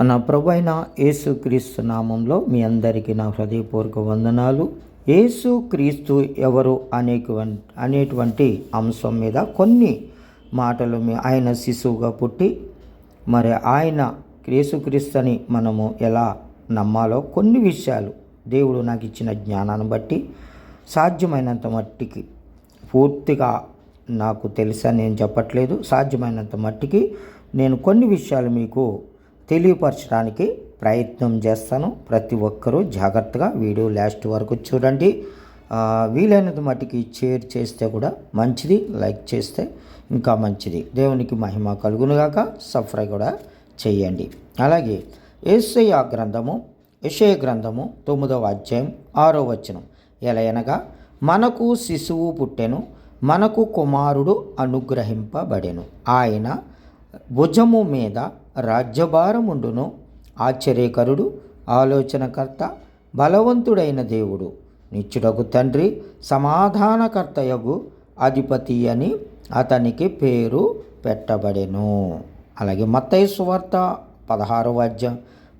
మన ప్రభు అయిన యేసుక్రీస్తు నామంలో మీ అందరికీ నా హృదయపూర్వక వందనాలు. యేసుక్రీస్తు ఎవరు అనేక అనేటువంటి అంశం మీద కొన్ని మాటలు మీ ఆయన శిశువుగా పుట్టి మరి ఆయన యేసుక్రీస్తుని మనము ఎలా నమ్మాలో కొన్ని విషయాలు దేవుడు నాకు ఇచ్చిన జ్ఞానాన్ని బట్టి సాధ్యమైనంత మట్టికి పూర్తిగా నాకు తెలుసని నేను చెప్పట్లేదు. సాధ్యమైనంత మట్టికి నేను కొన్ని విషయాలు మీకు తెలియపరచడానికి ప్రయత్నం చేస్తాను. ప్రతి ఒక్కరూ జాగ్రత్తగా వీడియో లాస్ట్ వరకు చూడండి. వీలైనది వీలైనంత మట్టికి షేర్ చేస్తే కూడా మంచిది లైక్ చేస్తే ఇంకా మంచిది. దేవునికి మహిమ కలుగునుగాక సఫ్రై కూడా చేయండి. అలాగే ఏసయ్య గ్రంథము యెషయ గ్రంథము తొమ్మిదవ అధ్యాయం ఆరో వచనం. ఎలా అనగా మనకు శిశువు పుట్టెను మనకు కుమారుడు అనుగ్రహింపబడెను. ఆయన భుజము మీద రాజ్యభారముండును. ఆశ్చర్యకరుడు ఆలోచనకర్త బలవంతుడైన దేవుడు. నిత్యుడగు తండ్రి సమాధానకర్తయగు అధిపతి అని అతనికి పేరు పెట్టబడెను. అలాగే మత్తయ్య సువార్త పదహారు అధ్యాయం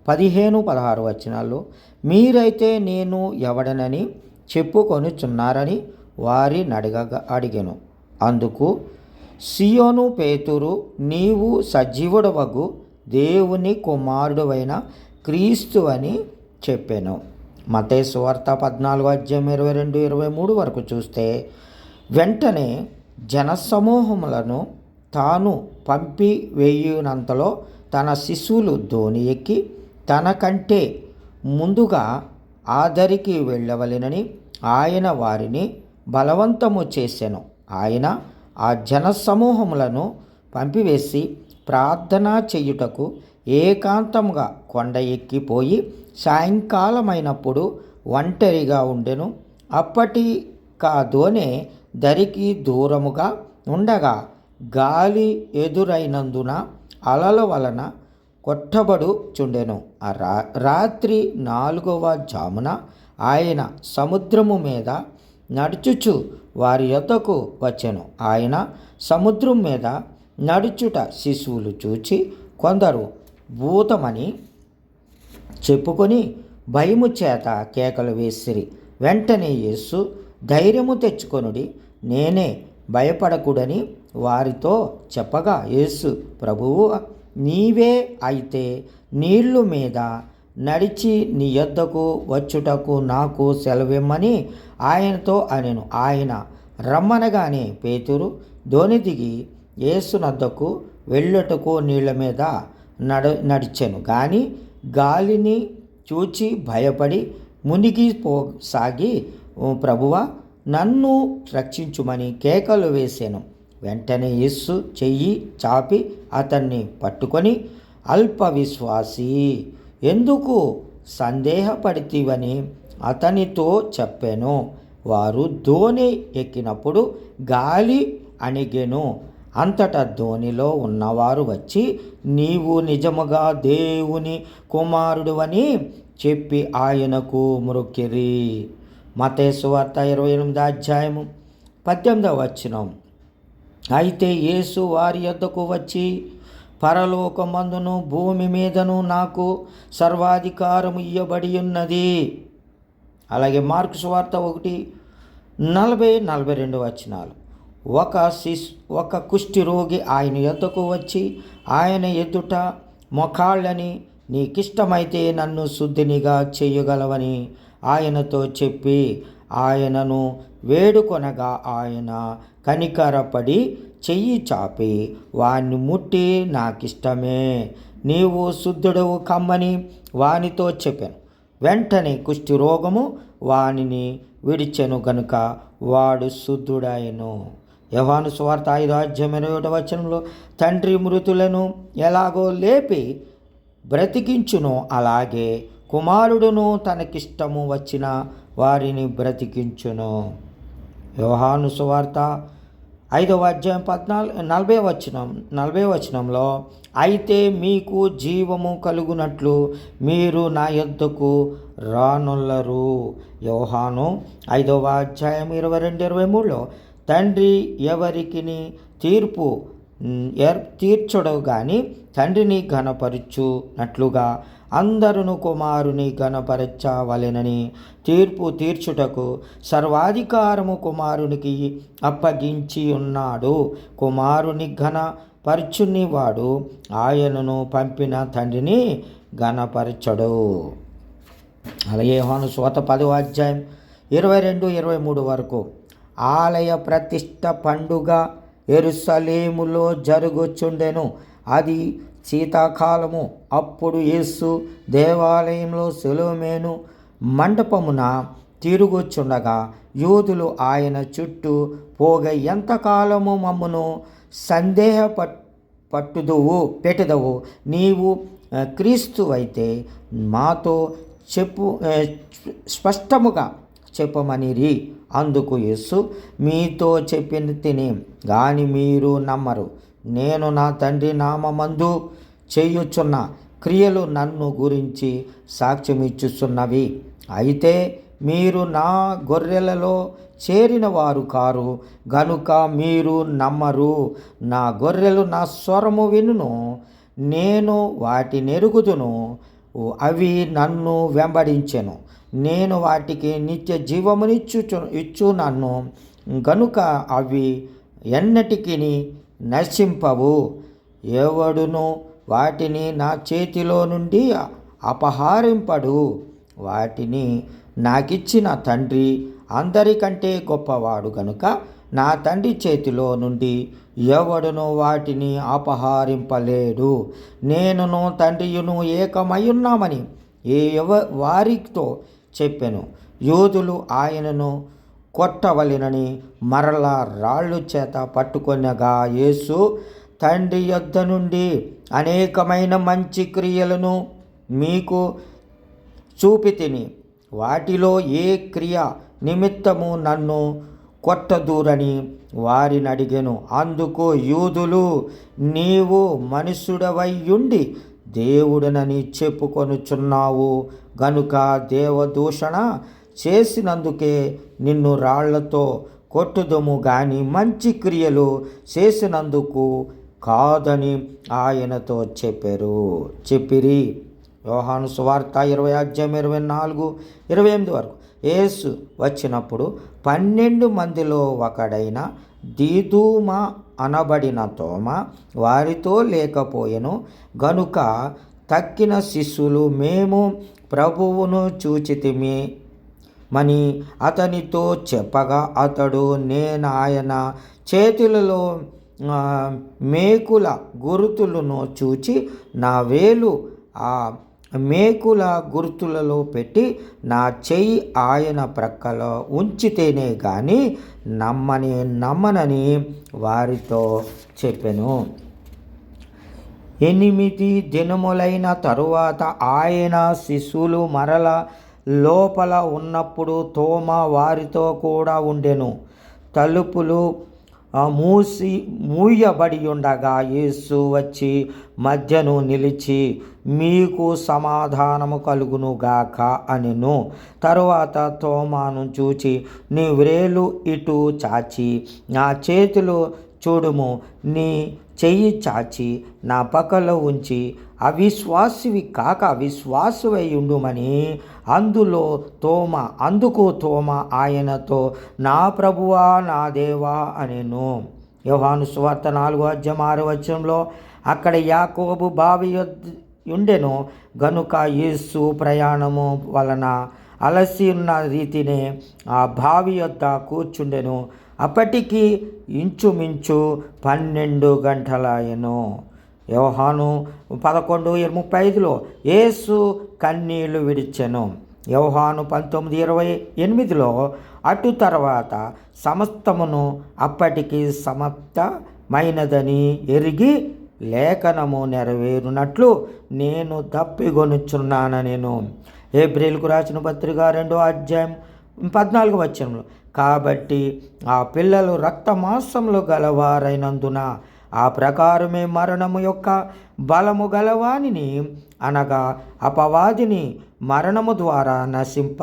పదిహేను పదహారు వచనాల్లో మీరైతే నేను ఎవడనని చెప్పుకొనుచున్నారని వారి నడగగా అడిగాను. అందుకు సియోను పేతురు నీవు సజీవుడవగు దేవుని కుమారుడువైన క్రీస్తు అని చెప్పాను. మతే సువార్త పద్నాలుగు అధ్యాయం ఇరవై రెండు ఇరవై మూడు వరకు చూస్తే వెంటనే జనసమూహములను తాను పంపి వేయునంతలో తన శిశువులు ధోని ఎక్కి తనకంటే ముందుగా ఆదరికి వెళ్ళవలెనని ఆయన వారిని బలవంతము చేశాను ఆయన ఆ జనసమూహములను పంపివేసి ప్రార్థన చేయుటకు ఏకాంతముగా కొండ ఎక్కిపోయి సాయంకాలమైనప్పుడు ఒంటరిగా ఉండెను. అప్పటి కాదోనే దరికి దూరముగా ఉండగా గాలి ఎదురైనందున అలల వలన కొట్టబడు చుండెను ఆ రా రాత్రి నాలుగవ జామున ఆయన సముద్రము మీద నడుచుచు వారి యొద్దకు వచ్చెను. ఆయన సముద్రం మీద నడుచుట శిశువులు చూచి కొందరు భూతమని చెప్పుకొని భయము చేత కేకలు వేసిరి. వెంటనే యేసు ధైర్యము తెచ్చుకొనుడి నేనే భయపడకూడని వారితో చెప్పగా యేసు ప్రభువు నీవే అయితే నీళ్ళు మీద నడిచి నీ యొద్దకు వచ్చుటకు నాకు సెలవిమ్మని ఆయనతో అనెను. ఆయన రమ్మనగానే పేతురు ధోని దిగి యేసునద్దకు వెళ్ళుటకు నీళ్ళ మీద నడ నడిచాను. కానీ గాలిని చూచి భయపడి మునిగి పో సాగి ప్రభువ నన్ను రక్షించుమని కేకలు వేసాను. వెంటనే యేసు చెయ్యి చాపి అతన్ని పట్టుకొని అల్ప విశ్వాసి ఎందుకు సందేహపడితివని అతనితో చెప్పాను. వారు ధోని ఎక్కినప్పుడు గాలి అణిగెను. అంతటా ధోనిలో ఉన్నవారు వచ్చి నీవు నిజముగా దేవుని కుమారుడువని చెప్పి ఆయనకు మృక్కిరి మతేశ్వార్త ఇరవై ఎనిమిది అధ్యాయము పద్దెనిమిదవ వచనం. అయితే యేసు వారి యొద్దకు వచ్చి పరలోకమందును భూమి మీదను నాకు సర్వాధికారం ఇయ్యబడి ఉన్నది. అలాగే మార్కు వార్త ఒకటి నలభై నలభై రెండు వచనాలు. ఒక శిశు ఒక కుష్టి రోగి ఆయన ఎద్దకు వచ్చి ఆయన ఎదుట మొఖాళ్ళని నీకిష్టమైతే నన్ను శుద్ధినిగా చేయగలవని ఆయనతో చెప్పి ఆయనను వేడుకొనగా ఆయన కనికరపడి చెయ్యి చాపి వాణ్ణి ముట్టి నాకిష్టమే. నీవు శుద్ధుడవు కమ్మని వానితో చెప్పాను. వెంటనే కుష్టి రోగము వానిని విడిచెను గనుక వాడు శుద్ధుడాయను యవాను స్వార్థ ఐదు అధ్యాయం ఇరవై వచనంలో తండ్రి మృతులను ఎలాగో లేపి బ్రతికించును అలాగే కుమారుడును తనకిష్టము వచ్చిన వారిని బ్రతికించును. వ్యవహాను సువార్త ఐదవ అధ్యాయం పద్నాలుగు నలభై వచనం నలభై వచనంలో అయితే మీకు జీవము కలుగునట్లు మీరు నా యొద్దకు రానుల్లరు. యోహాను ఐదవ అధ్యాయం ఇరవై రెండు ఇరవై మూడులో తండ్రి ఎవరికిని తీర్పు ఏర్ తీర్చడు గాని తండ్రిని ఘనపరచునట్లుగా అందరును కుమారుని ఘనపరచవలెనని తీర్పు తీర్చుటకు సర్వాధికారము కుమారునికి అప్పగించి ఉన్నాడు. కుమారుని ఘనపరుచుని వాడు ఆయనను పంపిన తండ్రిని ఘనపరచడు. అలాగే యోహాను స్వత పదో అధ్యాయం ఇరవై రెండు ఇరవై మూడు వరకు ఆలయ ప్రతిష్ట పండుగ ఎరుసలేములో జరుగుచుండెను. అది శీతాకాలము. అప్పుడు యేసు దేవాలయంలో సెలోమేను మండపమున తిరుగుచుండగా యూదులు ఆయన చుట్టూ పోగ ఎంతకాలము మమ్మను సందేహ పట్టుదువు పెట్టుదవు. నీవు క్రీస్తు అయితే మాతో చెప్పు స్పష్టముగా చెప్పమనిరి. అందుకు యేసు మీతో చెప్పిన తిని గాని మీరు నమ్మరు. నేను నా తండ్రి నామందు చేయుచున్న క్రియలు నన్ను గురించి సాక్ష్యమిచ్చుచున్నవి. అయితే మీరు నా గొర్రెలలో చేరిన వారు కారు గనుక మీరు నమ్మరు. నా గొర్రెలు నా స్వరము వినును నేను వాటిని ఎరుగుదును అవి నన్ను వెంబడించెను. నేను వాటికి నిత్య జీవమునిచ్చు ఇచ్చు నన్ను గనుక అవి ఎన్నటికి నశింపవు. ఎవడును వాటిని నా చేతిలో నుండి అపహరింపడు. వాటిని నాకిచ్చిన తండ్రి అందరికంటే గొప్పవాడు గనుక నా తండ్రి చేతిలో నుండి ఎవడును వాటిని అపహరింపలేడు. నేనును తండ్రియును ఏకమయున్నామని ఏ ఎవ వారితో చెప్పెను. యూదులు ఆయనను కొట్టవలెనని మరలా రాళ్ళు చేత పట్టుకొనగా యేసు తండ్రి యొద్ద నుండి అనేకమైన మంచి క్రియలను మీకు చూపితిని. వాటిలో ఏ క్రియ నిమిత్తము నన్ను కొట్టదూరని వారిని అడిగాను. అందుకు యూదులు నీవు మనుషుడవయ్యుండి దేవుడనని చెప్పుకొనుచున్నావు. గనుక దేవదూషణ చేసినందుకే నిన్ను రాళ్ళతో కొట్టుదుము గాని మంచి క్రియలు చేసినందుకు కాదని ఆయనతో చెప్పారు. చెప్పిరి. యోహాను సువార్త ఇరవై అధ్యాయం ఇరవై నాలుగు ఇరవై ఎనిమిది వరకు. యేసు వచ్చినప్పుడు పన్నెండు మందిలో ఒకడైన దీదూమ అనబడిన తోమ వారితో లేకపోయెను. గనుక తక్కిన శిష్యులు మేము ప్రభువును చూచితిమి మని అతనితో చెప్పగా అతడు నేను ఆయన చేతులలో మేకుల గురుతులను చూచి నా వేలు ఆ మేకుల గుర్తులలో పెట్టి నా చెయ్యి ఆయన ప్రక్కలో ఉంచితేనే కానీ నమ్మని నమ్మనని వారితో చెప్పెను. ఎనిమిది దినములైన తరువాత ఆయన శిశువులు మరల లోపల ఉన్నప్పుడు తోమ వారితో కూడా ఉండెను. తలుపులు మూసి మూయబడి ఉండగా యేసు వచ్చి మధ్యను నిలిచి మీకు సమాధానము కలుగునుగాక అనెను. తరువాత తోమాను చూచి నీ వ్రేలు ఇటు చాచి నా చేతులు చూడుము నీ చెయ్యి చాచి నా పక్కలో ఉంచి అవిశ్వాసివి కాక విశ్వాసువై ఉండుమని అందులో తోమ అందుకు తోమ ఆయనతో నా ప్రభువా నా దేవా అనేను. యోహాను సువార్త నాలుగో అధ్యయం ఆరు వచ్చంలో అక్కడ యాకోబు బావి ఉండెను గనుక యేసు ప్రయాణము వలన అలసి ఉన్న రీతినే ఆ బావి యొద్ద కూర్చుండెను. అప్పటికి ఇంచుమించు పన్నెండు గంటలాయను యోహాను పదకొండు ముప్పై ఐదులో యేసు కన్నీళ్ళు విడిచెను. యోహాను పంతొమ్మిది ఇరవై ఎనిమిదిలో అటు తర్వాత సమస్తమును అప్పటికి సమర్థమైనదని ఎరిగి లేఖనము నెరవేరునట్లు నేను తప్పిగొనుచున్నాను నేను ఏప్రిల్కు రాసిన పత్రిక రెండో అధ్యాయం పద్నాలుగు వచ్చంలో కాబట్టి ఆ పిల్లలు రక్తమాసంలో గలవారైనందున ఆ ప్రకారమే మరణము యొక్క బలము గలవానిని అనగా అపవాదిని మరణము ద్వారా నశింప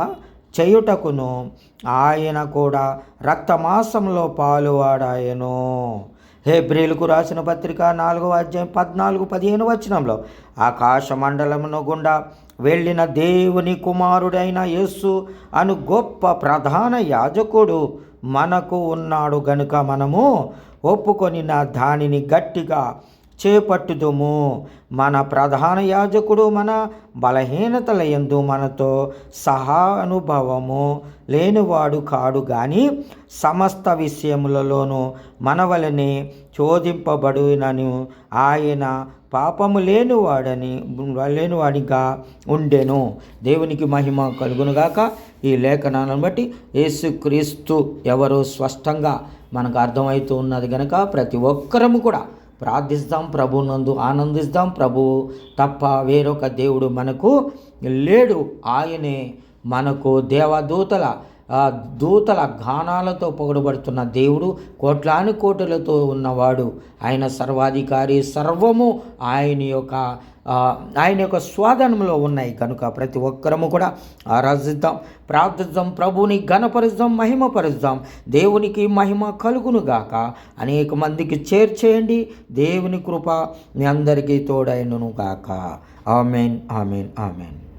చేయుటకును. ఆయన కూడా రక్తమాసంలో పాలువాడాయను. హెబ్రిల్కు రాసిన పత్రిక నాలుగవ అధ్యాయం పద్నాలుగు పదిహేను వచనంలో ఆకాశ మండలమును గుండా వెళ్ళిన దేవుని కుమారుడైన యేస్సు అను గొప్ప ప్రధాన యాజకుడు మనకు ఉన్నాడు గనుక మనము ఒప్పుకొని నా దానిని గట్టిగా చేపట్టుదుము. మన ప్రధాన యాజకుడు మన బలహీనతల ఎందు మనతో సహానుభవము లేనివాడు కాడు కానీ సమస్త విషయములలోనూ మనవలని చోదింపబడునను. ఆయన పాపము లేనివాడని లేనివాడిగా ఉండెను. దేవునికి మహిమ కలుగునుగాక. ఈ లేఖనాలను బట్టి యేసుక్రీస్తు ఎవరో స్పష్టంగా మనకు అర్థమవుతూ ఉన్నది కనుక ప్రతి ఒక్కరము కూడా ప్రార్థిస్తాం ప్రభునందు ఆనందిస్తాం. ప్రభువు తప్ప వేరొక దేవుడు మనకు లేడు. ఆయనే మనకు దేవదూతల దూతల గానాలతో పొగడబడుతున్న దేవుడు కోట్లాను కోటులతో ఉన్నవాడు. ఆయన సర్వాధికారి సర్వము ఆయన యొక్క ఆయన యొక్క స్వాధీనంలో ఉన్నాయి. కనుక ప్రతి ఒక్కరము కూడా ఆరాధిద్దాం ప్రార్థిద్దాం ప్రభుని ఘనపరుద్దాం మహిమపరుద్దాం. దేవునికి మహిమ కలుగునుగాక. అనేక మందికి చేర్చేయండి దేవుని కృప మీ అందరికీ తోడైనను గాక ఆమెన్ ఆమెన్ ఆమెన్.